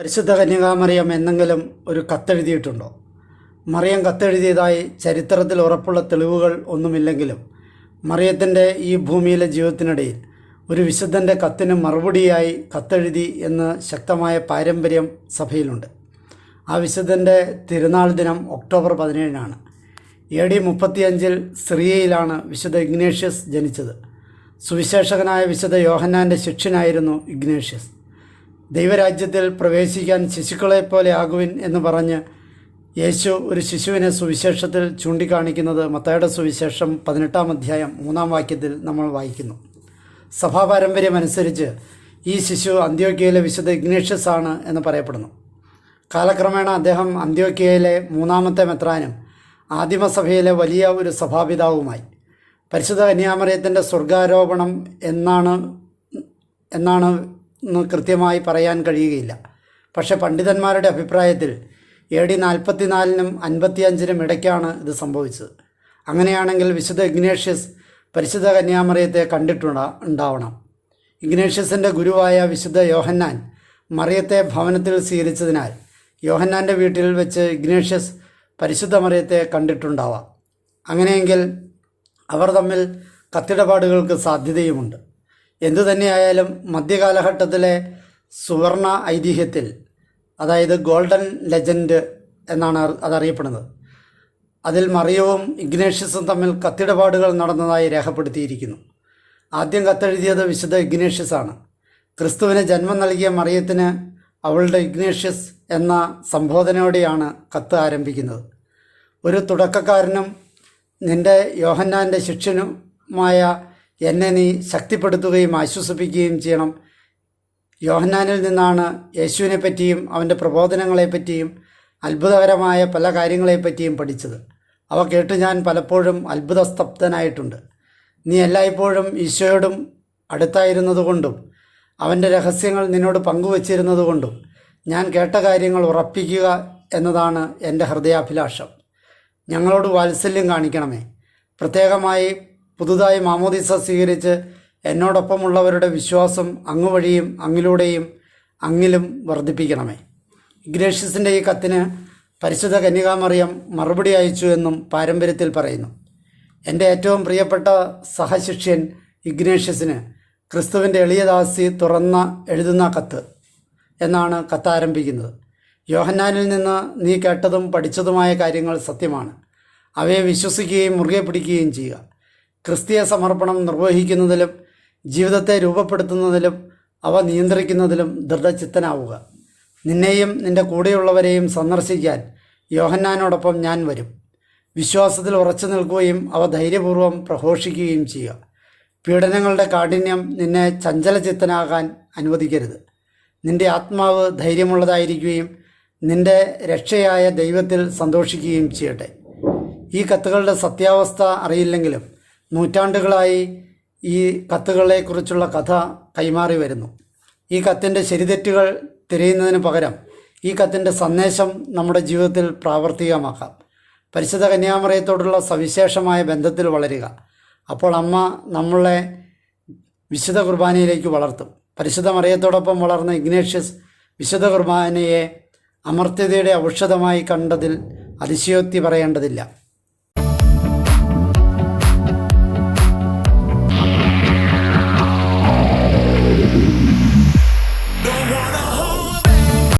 പരിശുദ്ധ കന്യകാമറിയം എന്നെങ്കിലും ഒരു കത്തെഴുതിയിട്ടുണ്ടോ? മറിയം കത്തെഴുതിയതായി ചരിത്രത്തിൽ ഉറപ്പുള്ള തെളിവുകൾ ഒന്നുമില്ലെങ്കിലും മറിയത്തിന്റെ ഈ ഭൂമിയിലെ ജീവിതത്തിനിടയിൽ ഒരു വിശുദ്ധന്റെ കത്തിന് മറുപടിയായി കത്തെഴുതി എന്ന് ശക്തമായ പാരമ്പര്യം സഭയിലുണ്ട്. ആ വിശുദ്ധന്റെ തിരുനാൾ ദിനം ഒക്ടോബർ പതിനേഴിനാണ്. എ ഡി മുപ്പത്തിയഞ്ചിൽ സിറിയയിലാണ് വിശുദ്ധ ഇഗ്നേഷ്യസ് ജനിച്ചത്. സുവിശേഷകനായ വിശുദ്ധ യോഹന്നാന്റെ ശിഷ്യനായിരുന്നു ഇഗ്നേഷ്യസ്. ദൈവരാജ്യത്തിൽ പ്രവേശിക്കാൻ ശിശുക്കളെപ്പോലെ ആകുവിൻ എന്ന് പറഞ്ഞ് യേശു ഒരു ശിശുവിനെ സുവിശേഷത്തിൽ ചൂണ്ടിക്കാണിക്കുന്നത് മത്തയുടെ സുവിശേഷം പതിനെട്ടാം അധ്യായം മൂന്നാം വാക്യത്തിൽ നമ്മൾ വായിക്കുന്നു. സഭാ പാരമ്പര്യമനുസരിച്ച് ഈ ശിശു അന്ത്യോക്കിയയിലെ വിശുദ്ധ ഇഗ്നേഷ്യസ് ആണ് എന്ന് പറയപ്പെടുന്നു. കാലക്രമേണ അദ്ദേഹം അന്ത്യോക്കിയയിലെ മൂന്നാമത്തെ മെത്രാനും ആദിമസഭയിലെ വലിയ ഒരു സഭാപിതാവുമായി. പരിശുദ്ധ കന്യാമറിയത്തിന്റെ സ്വർഗാരോപണം എന്നാണ് എന്നാണ് എന്ന് കൃത്യമായി പറയാൻ കഴിയുകയില്ല. പക്ഷേ പണ്ഡിതന്മാരുടെ അഭിപ്രായത്തിൽ എ ഡി നാൽപ്പത്തിനാലിനും അൻപത്തിയഞ്ചിനും ഇടയ്ക്കാണ് ഇത് സംഭവിച്ചത്. അങ്ങനെയാണെങ്കിൽ വിശുദ്ധ ഇഗ്നേഷ്യസ് പരിശുദ്ധ കന്യാമറിയത്തെ കണ്ടിട്ടുണ്ടാ ഉണ്ടാവണം. ഇഗ്നേഷ്യസിന്റെ ഗുരുവായ വിശുദ്ധ യോഹന്നാൻ മറിയത്തെ ഭവനത്തിൽ സ്വീകരിച്ചതിനാൽ യോഹന്നാന്റെ വീട്ടിൽ വെച്ച് ഇഗ്നേഷ്യസ് പരിശുദ്ധ മറിയത്തെ കണ്ടിട്ടുണ്ടാവാം. അങ്ങനെയെങ്കിൽ അവർ തമ്മിൽ കത്തിടപാടുകൾക്ക് സാധ്യതയുമുണ്ട്. എന്തു തന്നെയായാലും മധ്യകാലഘട്ടത്തിലെ സുവർണ ഐതിഹ്യത്തിൽ അതായത് ഗോൾഡൻ ലെജൻഡ് എന്നാണ് അത് അതറിയപ്പെടുന്നത്. അതിൽ മറിയവും ഇഗ്നേഷ്യസും തമ്മിൽ കത്തിടപാടുകൾ നടന്നതായി രേഖപ്പെടുത്തിയിരിക്കുന്നു. ആദ്യം കത്തെഴുതിയത് വിശുദ്ധ ആണ് ക്രിസ്തുവിന് ജന്മം നൽകിയ മറിയത്തിന് അവളുടെ ഇഗ്നേഷ്യസ് എന്ന സംബോധനയോടെയാണ് കത്ത് ആരംഭിക്കുന്നത്. ഒരു തുടക്കക്കാരനും നിന്റെ യോഹന്നാന്റെ ശിഷ്യനുമായ എന്നെ നീ ശക്തിപ്പെടുത്തുകയും ആശ്വസിപ്പിക്കുകയും ചെയ്യണം. യോഹന്നാനിൽ നിന്നാണ് യേശുവിനെ പറ്റിയും അവന്റെ പ്രബോധനങ്ങളെപ്പറ്റിയും അത്ഭുതകരമായ പല കാര്യങ്ങളെപ്പറ്റിയും പഠിച്ചത്. അവ കേട്ട് ഞാൻ പലപ്പോഴും അത്ഭുതസ്തബ്ധനായിട്ടുണ്ട്. നീ എല്ലായ്പ്പോഴും ഈശോയോടും അടുത്തായിരുന്നതുകൊണ്ടും അവന്റെ രഹസ്യങ്ങൾ നിന്നോട് പങ്കുവച്ചിരുന്നതുകൊണ്ടും ഞാൻ കേട്ട കാര്യങ്ങൾ ഉറപ്പിക്കുക എന്നതാണ് എന്റെ ഹൃദയാഭിലാഷം. ഞങ്ങളോട് വാത്സല്യം കാണിക്കണമേ. പ്രത്യേകമായി പുതുതായി മാമോദിസ സ്വീകരിച്ച് എന്നോടൊപ്പമുള്ളവരുടെ വിശ്വാസം അങ്ങ് വഴിയും അങ്ങിലൂടെയും അങ്ങിലും വർദ്ധിപ്പിക്കണമേ. ഇഗ്നേഷ്യസിന്റെ ഈ കത്തിന് പരിശുദ്ധ കന്യകാമറിയം മറുപടി അയച്ചു എന്നും പാരമ്പര്യത്തിൽ പറയുന്നു. എന്റെ ഏറ്റവും പ്രിയപ്പെട്ട സഹശിഷ്യൻ ഇഗ്നേഷ്യസിന് ക്രിസ്തുവിന്റെ എളിയദാസി തുറന്ന എഴുതുന്ന കത്ത് എന്നാണ് കത്ത് ആരംഭിക്കുന്നത്. യോഹന്നാനിൽ നിന്ന് നീ കേട്ടതും പഠിച്ചതുമായ കാര്യങ്ങൾ സത്യമാണ്. അവയെ വിശ്വസിക്കുകയും മുറുകെ പിടിക്കുകയും ചെയ്യുക. ക്രിസ്തീയ സമർപ്പണം നിർവഹിക്കുന്നതിലും ജീവിതത്തെ രൂപപ്പെടുത്തുന്നതിലും അവ നിയന്ത്രിക്കുന്നതിലും ദൃഢചിത്തനാവുക. നിന്നെയും നിന്റെ കൂടെയുള്ളവരെയും സന്ദർശിക്കാൻ യോഹന്നാനോടൊപ്പം ഞാൻ വരും. വിശ്വാസത്തിൽ ഉറച്ചു നിൽക്കുകയും അവ ധൈര്യപൂർവം പ്രഘോഷിക്കുകയും ചെയ്യുക. പീഡനങ്ങളുടെ കാഠിന്യം നിന്നെ ചഞ്ചലചിത്തനാകാൻ അനുവദിക്കരുത്. നിന്റെ ആത്മാവ് ധൈര്യമുള്ളതായിരിക്കുകയും നിന്റെ രക്ഷയായ ദൈവത്തിൽ സന്തോഷിക്കുകയും ചെയ്യട്ടെ. ഈ കത്തുകളുടെ സത്യാവസ്ഥ അറിയില്ലെങ്കിലും നൂറ്റാണ്ടുകളായി ഈ കത്തുകളെക്കുറിച്ചുള്ള കഥ കൈമാറി വരുന്നു. ഈ കത്തിന്റെ ശരിതെറ്റുകൾ തിരയുന്നതിന് പകരം ഈ കത്തിന്റെ സന്ദേശം നമ്മുടെ ജീവിതത്തിൽ പ്രാവർത്തികമാക്കാം. പരിശുദ്ധ കന്യാമറയത്തോടുള്ള സവിശേഷമായ ബന്ധത്തിൽ വളരുക. അപ്പോൾ അമ്മ നമ്മളെ വിശുദ്ധ കുർബാനയിലേക്ക് വളർത്തും. പരിശുദ്ധ മറിയത്തോടൊപ്പം വളർന്ന ഇഗ്നേഷ്യസ് വിശുദ്ധ കുർബാനയെ അമർത്യതയുടെ ഔഷധമായി കണ്ടതിൽ അതിശയോക്തി പറയേണ്ടതില്ല.